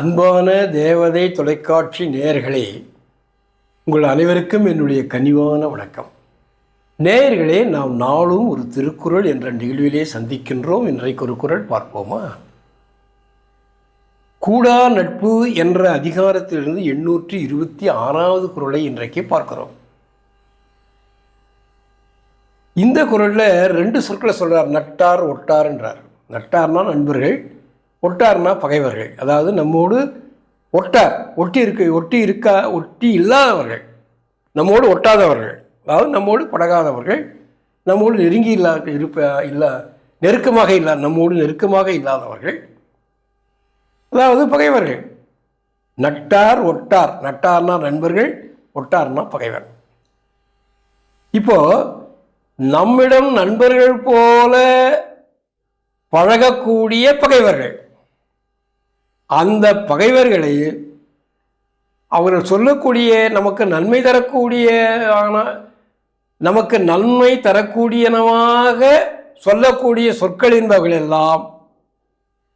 அன்பான தேவதை தொலைக்காட்சி நேயர்களே உங்கள் அனைவருக்கும் என்னுடைய கனிவான வணக்கம். நேயர்களே நாம் நாளும் ஒரு திருக்குறள் என்ற நிகழ்விலே சந்திக்கின்றோம். இன்றைக்கு ஒரு குரல் பார்ப்போமா? கூடா நட்பு என்ற அதிகாரத்திலிருந்து எண்ணூற்றி இருபத்தி ஆறாவது குரலை இன்றைக்கு பார்க்கிறோம். இந்த குறளில் ரெண்டு சொற்களை சொல்கிறார் நட்டார் ஒட்டார் என்றார். நட்டார்னா நண்பர்கள் ஒட்டார்னா பகைவர்கள். அதாவது நம்மோடு ஒட்டார் ஒட்டி இருக்க ஒட்டி இருக்கா ஒட்டி இல்லாதவர்கள். நம்மோடு ஒட்டாதவர்கள். அதாவது நம்மோடு பழகாதவர்கள் நம்மோடு நெருங்கி இல்லா இருப்ப இல்லா நெருக்கமாக இல்லா நம்மோடு நெருக்கமாக இல்லாதவர்கள். அதாவது பகைவர்கள். நட்டார் ஒட்டார். நட்டார்னா நண்பர்கள் ஒட்டார்னா பகைவர். இப்போ நம்மிடம் நண்பர்கள் போல பழகக்கூடிய பகைவர்கள். அந்த பகைவர்களை அவர்கள் சொல்லக்கூடிய நமக்கு நன்மை தரக்கூடிய ஆன நமக்கு நன்மை தரக்கூடியனவாக சொல்லக்கூடிய சொற்கள் என்பவர்கள் எல்லாம்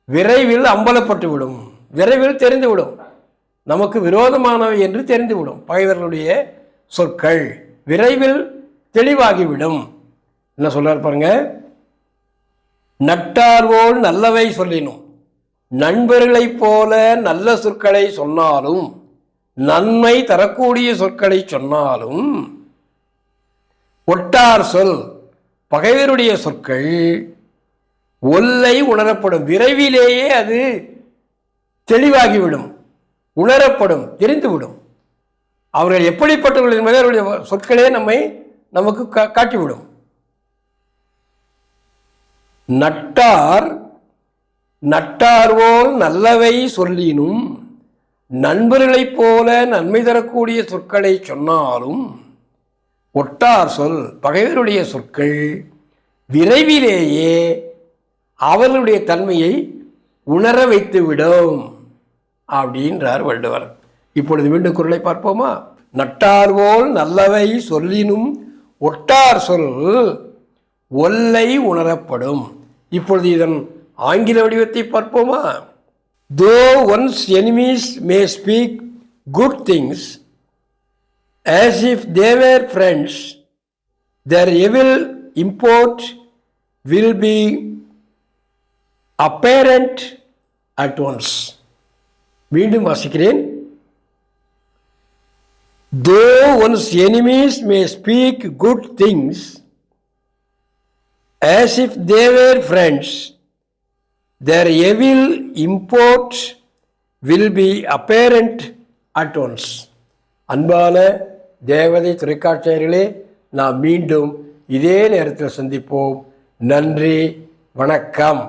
விரைவில் அம்பலப்பட்டுவிடும் விரைவில் தெரிந்துவிடும் நமக்கு விரோதமானவை என்று தெரிந்துவிடும் பகைவர்களுடைய சொற்கள் விரைவில் தெளிவாகிவிடும். என்ன சொல்றார் பாருங்க? நட்டார்வோல் நல்லவை சொல்லினோம். நண்பர்களைப் போல நல்ல சொற்களை சொன்னாலும் நன்மை தரக்கூடிய சொற்களை சொன்னாலும் ஒட்டார் சொல் பகைவருடைய சொற்கள் ஒல்லை உணரப்படும். விரைவிலேயே அது தெளிவாகிவிடும் உணரப்படும் தெரிந்துவிடும். அவர்கள் எப்படிப்பட்டவர்கள் என்பதை அவருடைய சொற்களே நம்மை நமக்கு கா- காட்டிவிடும். நட்டார் நட்டார்வோல் நல்லவை சொல்லினும் நண்பர்களைப் போல நன்மை தரக்கூடிய சொற்களை சொன்னாலும் ஒட்டார் சொல் பகைவருடைய சொற்கள் விரைவிலேயே அவர்களுடைய தன்மையை உணர வைத்துவிடும் அப்படின்றார் வள்ளுவர். இப்பொழுது மீண்டும் குரலை பார்ப்போமா? நட்டார்வோல் நல்லவை சொல்லினும் ஒட்டார் சொல் ஒல்லை உணரப்படும். இப்பொழுது இதன் ஆங்கில வடிவத்தை பார்ப்போமா though once enemies may speak good things as if they were friends, their evil import will be apparent at once. மீண்டும் வாசிக்கிறேன் though one's enemies may speak good things as if they were friends, their evil import will be apparent at once. அன்பான தேவதை தொலைக்காட்சியர்களே நாம் மீண்டும் இதே நேரத்தில் சந்திப்போம் நன்றி வணக்கம்